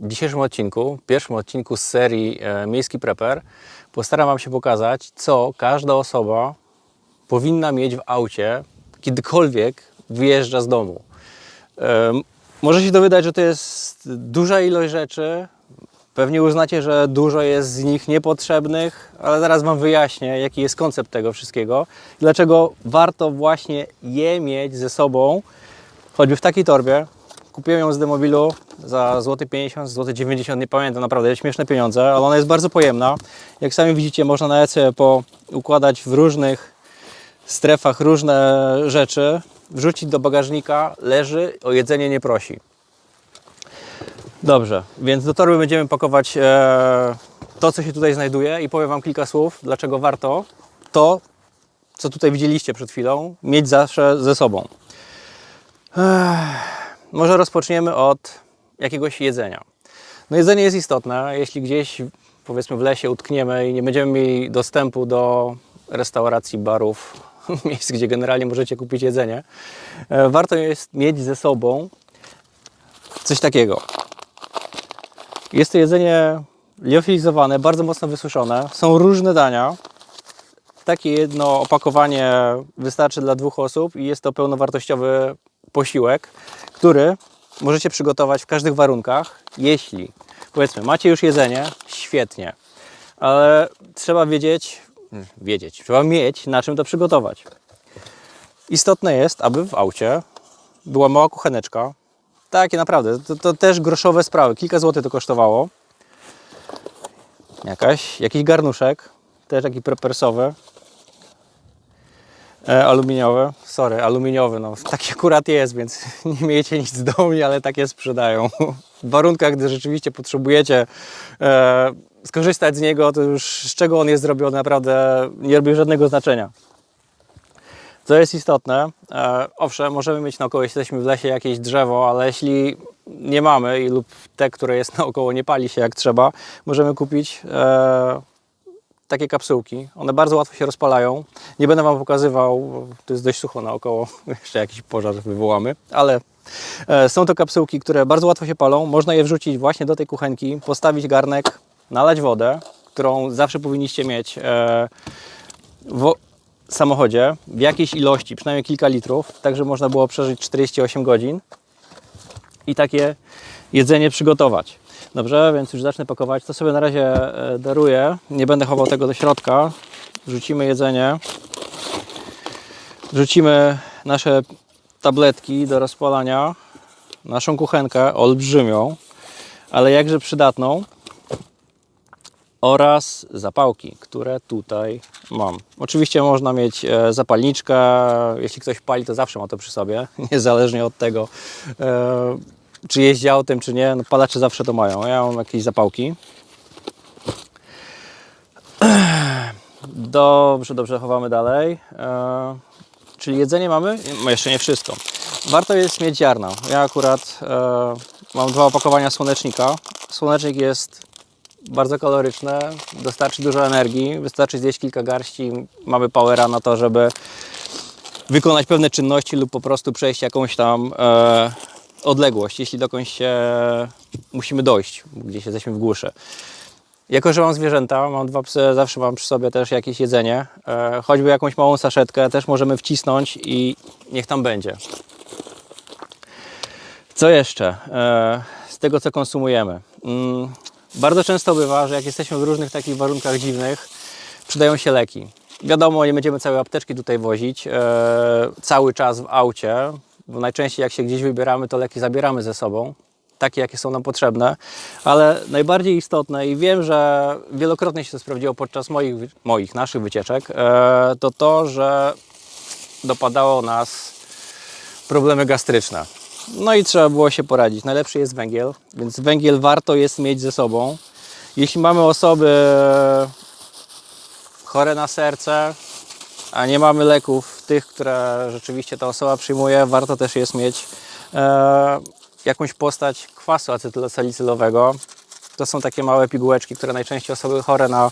W dzisiejszym odcinku, pierwszym odcinku z serii e, Miejski Prepper, postaram Wam się pokazać, co każda osoba powinna mieć w aucie, kiedykolwiek wyjeżdża z domu. E, Może się to wydać, że to jest duża ilość rzeczy. Pewnie uznacie, że dużo jest z nich niepotrzebnych, ale zaraz Wam wyjaśnię, jaki jest koncept tego wszystkiego i dlaczego warto właśnie je mieć ze sobą, choćby w takiej torbie. Kupiłem ją z Demobilu za złoty 50, złoty 90, nie pamiętam, naprawdę śmieszne pieniądze, ale ona jest bardzo pojemna. Jak sami widzicie, można nawet sobie poukładać w różnych strefach różne rzeczy, wrzucić do bagażnika, leży, o jedzenie nie prosi. Dobrze, więc do torby będziemy pakować e, to, co się tutaj znajduje i powiem Wam kilka słów, dlaczego warto to, co tutaj widzieliście przed chwilą, mieć zawsze ze sobą. Ech, może rozpoczniemy od jakiegoś jedzenia. No jedzenie jest istotne, jeśli gdzieś powiedzmy w lesie utkniemy i nie będziemy mieli dostępu do restauracji, barów, miejsc, gdzie generalnie możecie kupić jedzenie, e, warto jest mieć ze sobą coś takiego. Jest to jedzenie liofilizowane, bardzo mocno wysuszone. Są różne dania. Takie jedno opakowanie wystarczy dla dwóch osób i jest to pełnowartościowy posiłek, który możecie przygotować w każdych warunkach. Jeśli, powiedzmy, macie już jedzenie, świetnie, ale trzeba wiedzieć, hmm, wiedzieć, trzeba mieć na czym to przygotować. Istotne jest, aby w aucie była mała kucheneczka. Takie naprawdę, to, to też groszowe sprawy. Kilka złotych to kosztowało. Jakaś, jakiś garnuszek, też taki prepersowy. E, aluminiowy, sorry, aluminiowy, no taki akurat jest, więc nie miejcie nic do mnie, ale takie sprzedają. W warunkach, gdy rzeczywiście potrzebujecie e, skorzystać z niego, to już z czego on jest zrobiony naprawdę nie robi żadnego znaczenia. Co jest istotne, e, owszem, możemy mieć naokoło, jesteśmy w lesie, jakieś drzewo, ale jeśli nie mamy i lub te, które jest naokoło nie pali się jak trzeba, możemy kupić e, takie kapsułki. One bardzo łatwo się rozpalają. Nie będę Wam pokazywał, bo to jest dość sucho naokoło, jeszcze jakiś pożar wywołamy, ale e, są to kapsułki, które bardzo łatwo się palą. Można je wrzucić właśnie do tej kuchenki, postawić garnek, nalać wodę, którą zawsze powinniście mieć e, w samochodzie w jakiejś ilości, przynajmniej kilka litrów, tak żeby można było przeżyć 48 godzin i takie jedzenie przygotować. Dobrze, więc już zacznę pakować. To sobie na razie e, daruję. Nie będę chował tego do środka. Wrzucimy jedzenie. Wrzucimy nasze tabletki do rozpalania. Naszą kuchenkę olbrzymią, ale jakże przydatną. Oraz zapałki, które tutaj mam. Oczywiście można mieć e, zapalniczkę. Jeśli ktoś pali, to zawsze ma to przy sobie, niezależnie od tego, e, czy jeździ autem, czy nie, no palacze zawsze to mają. Ja mam jakieś zapałki. Dobrze, dobrze, chowamy dalej. E, czyli jedzenie mamy? Jeszcze nie wszystko. Warto jest mieć ziarna. Ja akurat e, mam dwa opakowania słonecznika. Słonecznik jest bardzo kaloryczny, dostarczy dużo energii. Wystarczy zjeść kilka garści, mamy powera na to, żeby wykonać pewne czynności lub po prostu przejść jakąś tam e, odległość, jeśli dokądś się musimy dojść, gdzieś jesteśmy w głuszy. Jako, że mam zwierzęta, mam dwa psy, zawsze mam przy sobie też jakieś jedzenie, e, choćby jakąś małą saszetkę też możemy wcisnąć i niech tam będzie. Co jeszcze e, z tego, co konsumujemy? Mm, bardzo często bywa, że jak jesteśmy w różnych takich warunkach dziwnych, przydają się leki. Wiadomo, nie będziemy całej apteczki tutaj wozić e, cały czas w aucie, bo najczęściej jak się gdzieś wybieramy, to leki zabieramy ze sobą, takie jakie są nam potrzebne, ale najbardziej istotne i wiem, że wielokrotnie się to sprawdziło podczas moich, moich naszych wycieczek, e, to to, że dopadało nas problemy gastryczne. No i trzeba było się poradzić. Najlepszy jest węgiel, więc węgiel warto jest mieć ze sobą. Jeśli mamy osoby chore na serce, a nie mamy leków, tych, które rzeczywiście ta osoba przyjmuje, warto też jest mieć e, jakąś postać kwasu acetylosalicylowego. To są takie małe pigułeczki, które najczęściej osoby chore na,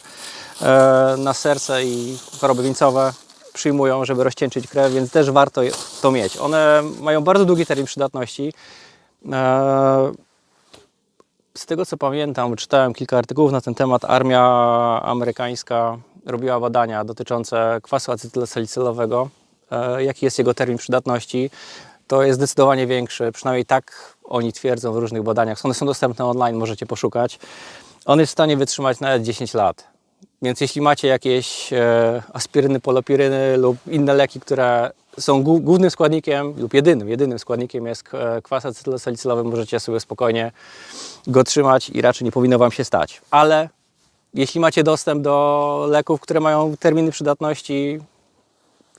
e, na serce i choroby wieńcowe przyjmują, żeby rozcieńczyć krew, więc też warto to mieć. One mają bardzo długi termin przydatności. E, z tego co pamiętam, czytałem kilka artykułów na ten temat, armia amerykańska robiła badania dotyczące kwasu acetylosalicylowego, e, jaki jest jego termin przydatności. To jest zdecydowanie większy, przynajmniej tak oni twierdzą w różnych badaniach. One są dostępne online, możecie poszukać. On jest w stanie wytrzymać nawet 10 lat. Więc jeśli macie jakieś e, aspiryny, polopiryny lub inne leki, które są głó- głównym składnikiem lub jedynym, jedynym składnikiem jest e, kwas acetylosalicylowy, możecie sobie spokojnie go trzymać i raczej nie powinno Wam się stać. Ale jeśli macie dostęp do leków, które mają terminy przydatności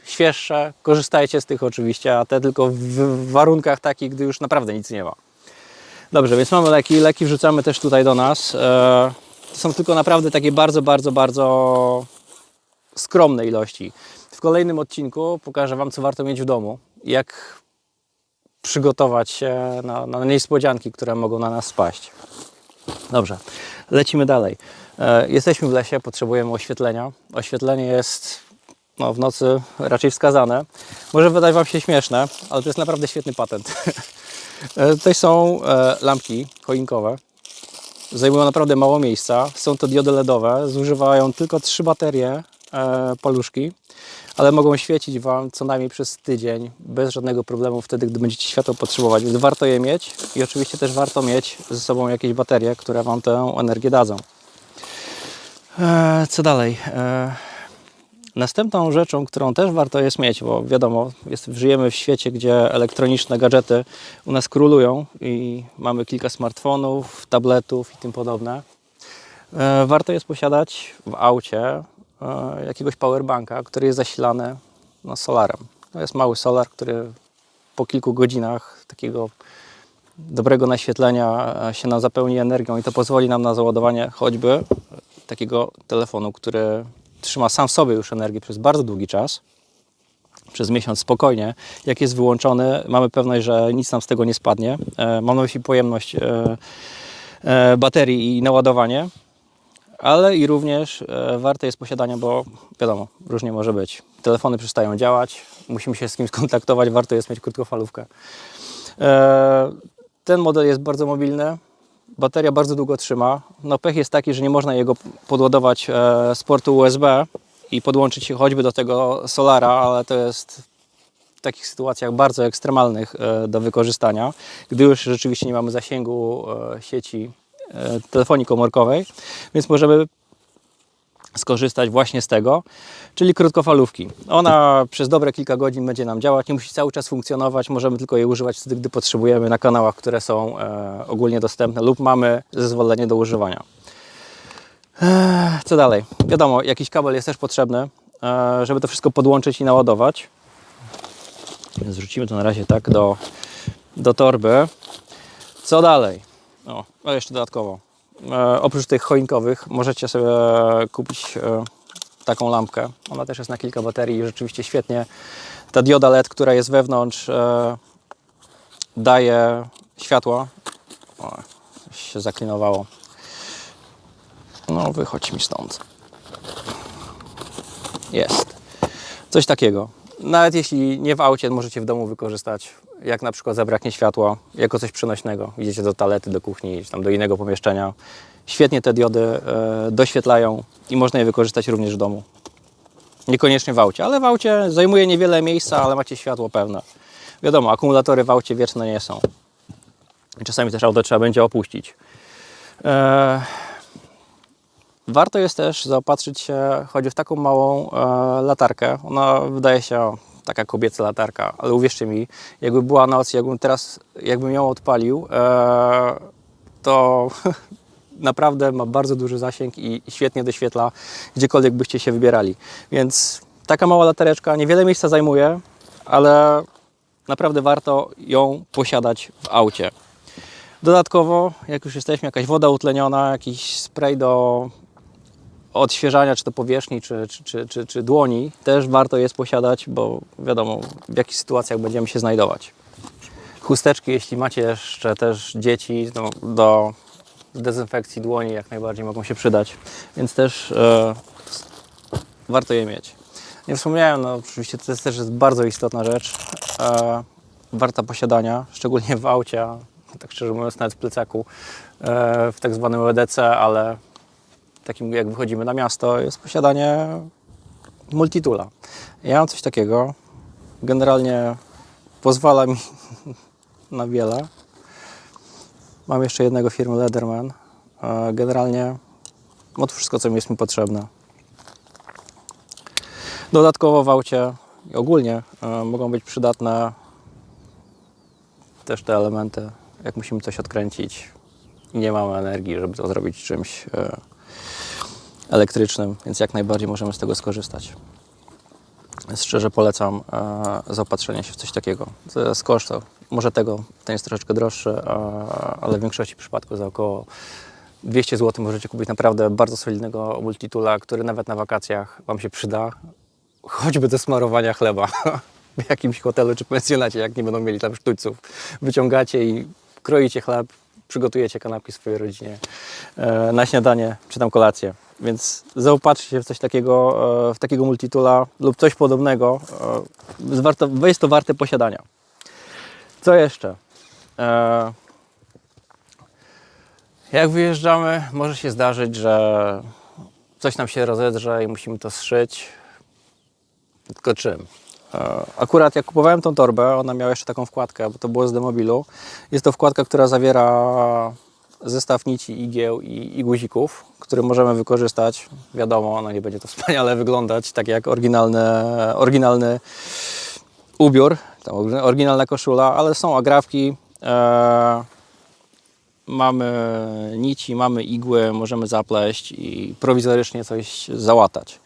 świeższe, korzystajcie z tych oczywiście, a te tylko w warunkach takich, gdy już naprawdę nic nie ma. Dobrze, więc mamy leki. Leki wrzucamy też tutaj do nas. E, To są tylko naprawdę takie bardzo, bardzo, bardzo skromne ilości. W kolejnym odcinku pokażę Wam, co warto mieć w domu. Jak przygotować się na, na niespodzianki, które mogą na nas spaść. Dobrze, lecimy dalej. E, Jesteśmy w lesie, potrzebujemy oświetlenia. Oświetlenie jest no, w nocy raczej wskazane. Może wydać Wam się śmieszne, ale to jest naprawdę świetny patent. E, Tutaj są e, lampki choinkowe. Zajmują naprawdę mało miejsca. Są to diody LEDowe. Zużywają tylko trzy baterie paluszki, ale mogą świecić Wam co najmniej przez tydzień bez żadnego problemu wtedy, gdy będziecie światło potrzebować. Więc warto je mieć i oczywiście też warto mieć ze sobą jakieś baterie, które Wam tę energię dadzą. E, co dalej? E, Następną rzeczą, którą też warto jest mieć, bo wiadomo, jest, żyjemy w świecie, gdzie elektroniczne gadżety u nas królują i mamy kilka smartfonów, tabletów i tym podobne. E, Warto jest posiadać w aucie e, jakiegoś powerbanka, który jest zasilany no, solarem. To jest mały solar, który po kilku godzinach takiego dobrego naświetlenia e, się nam zapełni energią i to pozwoli nam na załadowanie choćby takiego telefonu, który trzyma sam w sobie już energię przez bardzo długi czas, przez miesiąc spokojnie. Jak jest wyłączony, mamy pewność, że nic nam z tego nie spadnie. E, Mam na myśli pojemność e, e, baterii i naładowanie, ale i również e, warte jest posiadania, bo wiadomo, różnie może być. Telefony przestają działać, musimy się z kimś skontaktować, warto jest mieć krótkofalówkę. Ten model jest bardzo mobilny, bateria bardzo długo trzyma. No pech jest taki, że nie można jego podładować e, z portu USB i podłączyć choćby do tego solara, ale to jest w takich sytuacjach bardzo ekstremalnych e, do wykorzystania, gdy już rzeczywiście nie mamy zasięgu e, sieci telefonii komórkowej, więc możemy skorzystać właśnie z tego, czyli krótkofalówki. Ona przez dobre kilka godzin będzie nam działać, nie musi cały czas funkcjonować, możemy tylko jej używać wtedy, gdy potrzebujemy na kanałach, które są e, ogólnie dostępne lub mamy zezwolenie do używania. Eee, Co dalej? Wiadomo, jakiś kabel jest też potrzebny, e, żeby to wszystko podłączyć i naładować. Zrzucimy to na razie tak do, do torby. Co dalej? O, jeszcze dodatkowo. E, oprócz tych choinkowych możecie sobie kupić e, taką lampkę. Ona też jest na kilka baterii i rzeczywiście świetnie. Ta dioda LED, która jest wewnątrz, e, daje światło. O, się zaklinowało. No, wychodź mi stąd. Jest. Coś takiego. Nawet jeśli nie w aucie, możecie w domu wykorzystać. Jak na przykład zabraknie światła, jako coś przenośnego. Idziecie do talety, do kuchni, czy tam do innego pomieszczenia. Świetnie te diody e, doświetlają i można je wykorzystać również w domu. Niekoniecznie w aucie, ale w aucie zajmuje niewiele miejsca, ale macie światło pewne. Wiadomo, akumulatory w aucie wieczne nie są. Czasami też auto trzeba będzie opuścić. E, Warto jest też zaopatrzyć się choćby w taką małą e, latarkę. Ona wydaje się taka kobieca latarka, ale uwierzcie mi, jakby była noc, jakbym teraz, jakbym ją odpalił, e, to naprawdę ma bardzo duży zasięg i świetnie doświetla, gdziekolwiek byście się wybierali. Więc taka mała latareczka niewiele miejsca zajmuje, ale naprawdę warto ją posiadać w aucie. Dodatkowo, jak już jesteśmy, jakaś woda utleniona, jakiś spray do odświeżania, czy to powierzchni, czy, czy, czy, czy, czy dłoni, też warto jest posiadać, bo wiadomo, w jakich sytuacjach będziemy się znajdować. Chusteczki, jeśli macie jeszcze też dzieci, no, do dezynfekcji dłoni jak najbardziej mogą się przydać, więc też e, warto je mieć. Nie wspomniałem, no oczywiście to jest też jest bardzo istotna rzecz, e, warta posiadania, szczególnie w aucie, tak szczerze mówiąc, nawet w plecaku, e, w tak zwanym EDC, ale takim jak wychodzimy na miasto, jest posiadanie multitula. Ja mam coś takiego. Generalnie pozwala mi na wiele. Mam jeszcze jednego firmy Leatherman. E, Generalnie ma to wszystko, co mi jest mi potrzebne. Dodatkowo w aucie i ogólnie e, mogą być przydatne też te elementy, jak musimy coś odkręcić i nie mamy energii, żeby to zrobić czymś e, elektrycznym, więc jak najbardziej możemy z tego skorzystać. Szczerze polecam e, zaopatrzenie się w coś takiego. To jest koszt, to może tego, ten jest troszeczkę droższy, e, ale w większości przypadków za około 200 zł możecie kupić naprawdę bardzo solidnego multitula, który nawet na wakacjach Wam się przyda, choćby do smarowania chleba w jakimś hotelu czy pensjonacie, jak nie będą mieli tam sztućców. Wyciągacie i kroicie chleb, przygotujecie kanapki swojej rodzinie e, na śniadanie czy tam kolację. Więc zaopatrzcie się w coś takiego, e, w takiego multitula lub coś podobnego. E, jest to warte posiadania. Co jeszcze? Jak wyjeżdżamy, może się zdarzyć, że coś nam się rozedrze i musimy to zszyć. Tylko czym? E, Akurat jak kupowałem tą torbę, ona miała jeszcze taką wkładkę, bo to było z demobilu. Jest to wkładka, która zawiera zestaw nici, igieł i, i guzików, który możemy wykorzystać. Wiadomo, ona nie będzie to wspaniale wyglądać, tak jak oryginalny, oryginalny ubiór, tam oryginalna koszula, ale są agrafki. E, mamy nici, mamy igły, możemy zapleść i prowizorycznie coś załatać.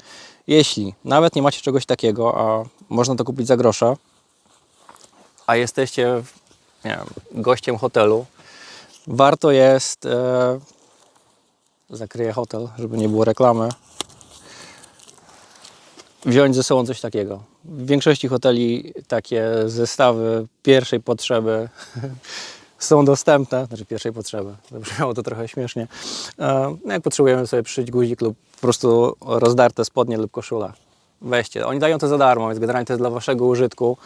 Jeśli nawet nie macie czegoś takiego, a można to kupić za grosze, a jesteście nie wiem, gościem hotelu, warto jest, e, zakryję hotel, żeby nie było reklamy, wziąć ze sobą coś takiego. W większości hoteli takie zestawy pierwszej potrzeby są dostępne, znaczy pierwszej potrzeby, zabrzmiało to trochę śmiesznie. E, no jak potrzebujemy sobie przyszyć guzik lub po prostu rozdarte spodnie lub koszula, weźcie. Oni dają to za darmo, więc generalnie to jest dla waszego użytku.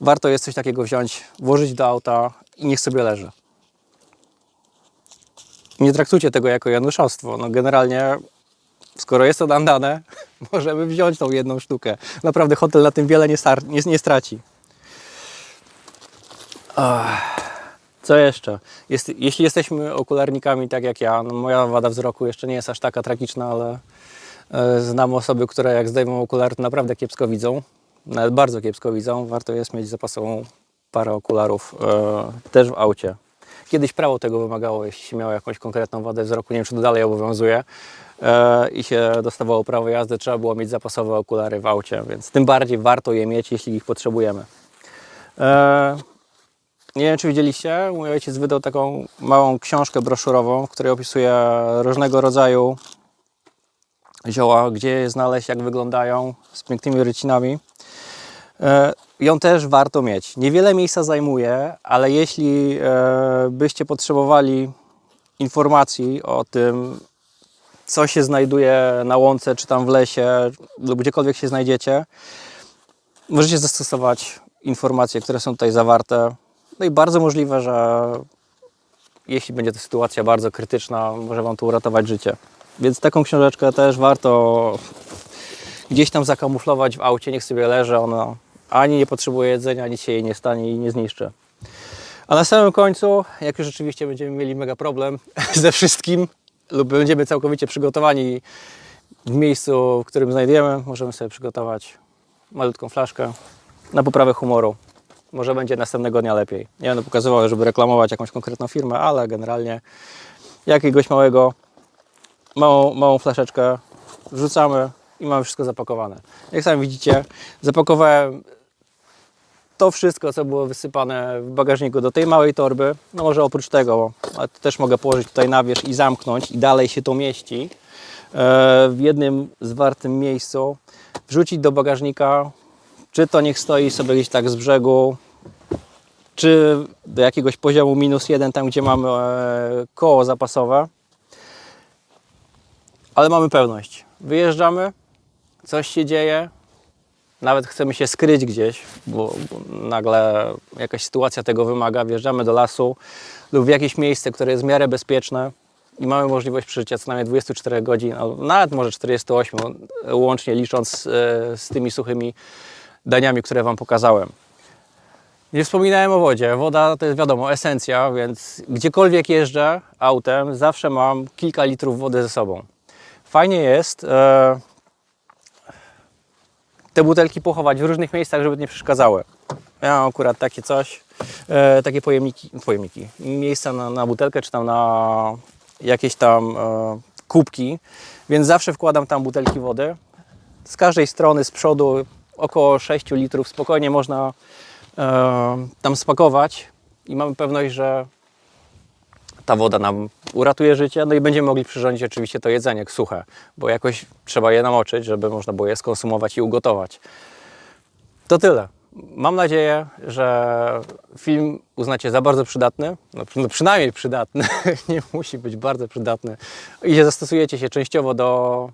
Warto jest coś takiego wziąć, włożyć do auta i niech sobie leży. Nie traktujcie tego jako januszostwo. No generalnie, skoro jest to dane, możemy wziąć tą jedną sztukę. Naprawdę hotel na tym wiele nie, nie, nie straci. Co jeszcze? Jest, jeśli jesteśmy okularnikami, tak jak ja, no moja wada wzroku jeszcze nie jest aż taka tragiczna, ale znam osoby, które jak zdejmą okulary, to naprawdę kiepsko widzą. Nawet bardzo kiepsko widzą. Warto jest mieć zapasową parę okularów e, też w aucie. Kiedyś prawo tego wymagało, jeśli się miało jakąś konkretną wadę wzroku, nie wiem czy to dalej obowiązuje, e, i się dostawało prawo jazdy, trzeba było mieć zapasowe okulary w aucie, więc tym bardziej warto je mieć, jeśli ich potrzebujemy. E, nie wiem, czy widzieliście, mój ojciec wydał taką małą książkę broszurową, w której opisuje różnego rodzaju zioła, gdzie je znaleźć, jak wyglądają, z pięknymi rycinami. E, Ją też warto mieć. Niewiele miejsca zajmuje, ale jeśli e, byście potrzebowali informacji o tym, co się znajduje na łące, czy tam w lesie, lub gdziekolwiek się znajdziecie, możecie zastosować informacje, które są tutaj zawarte. No i bardzo możliwe, że jeśli będzie to sytuacja bardzo krytyczna, może Wam to uratować życie. Więc taką książeczkę też warto gdzieś tam zakamuflować w aucie, niech sobie leży, ona ani nie potrzebuje jedzenia, nic się jej nie stanie i nie zniszczy. A na samym końcu, jak już rzeczywiście będziemy mieli mega problem ze wszystkim lub będziemy całkowicie przygotowani w miejscu, w którym znajdujemy, możemy sobie przygotować malutką flaszkę na poprawę humoru. Może będzie następnego dnia lepiej. Nie będę pokazywał, żeby reklamować jakąś konkretną firmę, ale generalnie jakiegoś małego, małą, małą flaszeczkę wrzucamy i mamy wszystko zapakowane. Jak sami widzicie, zapakowałem to wszystko, co było wysypane w bagażniku do tej małej torby. No może oprócz tego, ale to też mogę położyć tutaj na wierzch i zamknąć i dalej się to mieści e, w jednym zwartym miejscu. Wrzucić do bagażnika, czy to niech stoi sobie gdzieś tak z brzegu, czy do jakiegoś poziomu minus jeden, tam gdzie mamy e, koło zapasowe. Ale mamy pewność. Wyjeżdżamy, coś się dzieje, nawet chcemy się skryć gdzieś, bo, bo nagle jakaś sytuacja tego wymaga, wjeżdżamy do lasu lub w jakieś miejsce, które jest w miarę bezpieczne i mamy możliwość przeżycia co najmniej 24 godzin, nawet może 48, łącznie licząc e, z tymi suchymi daniami, które Wam pokazałem. Nie wspominałem o wodzie. Woda to jest wiadomo, esencja, więc gdziekolwiek jeżdżę autem, zawsze mam kilka litrów wody ze sobą. Fajnie jest e, te butelki pochować w różnych miejscach, żeby nie przeszkadzały. Ja akurat takie coś, e, takie pojemniki, pojemniki, miejsca na, na butelkę czy tam na jakieś tam e, kubki, więc zawsze wkładam tam butelki wody. Z każdej strony, z przodu około 6 litrów spokojnie można e, tam spakować i mamy pewność, że ta woda nam uratuje życie, no i będziemy mogli przyrządzić oczywiście to jedzenie suche, bo jakoś trzeba je namoczyć, żeby można było je skonsumować i ugotować. To tyle. Mam nadzieję, że film uznacie za bardzo przydatny, no, no przynajmniej przydatny, nie musi być bardzo przydatny i zastosujecie się częściowo do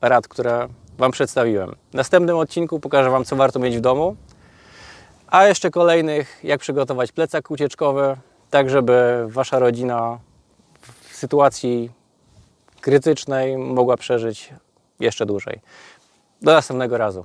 rad, które Wam przedstawiłem. W następnym odcinku pokażę Wam, co warto mieć w domu, a jeszcze kolejnych, jak przygotować plecak ucieczkowy, tak żeby Wasza rodzina w sytuacji krytycznej mogła przeżyć jeszcze dłużej. Do następnego razu.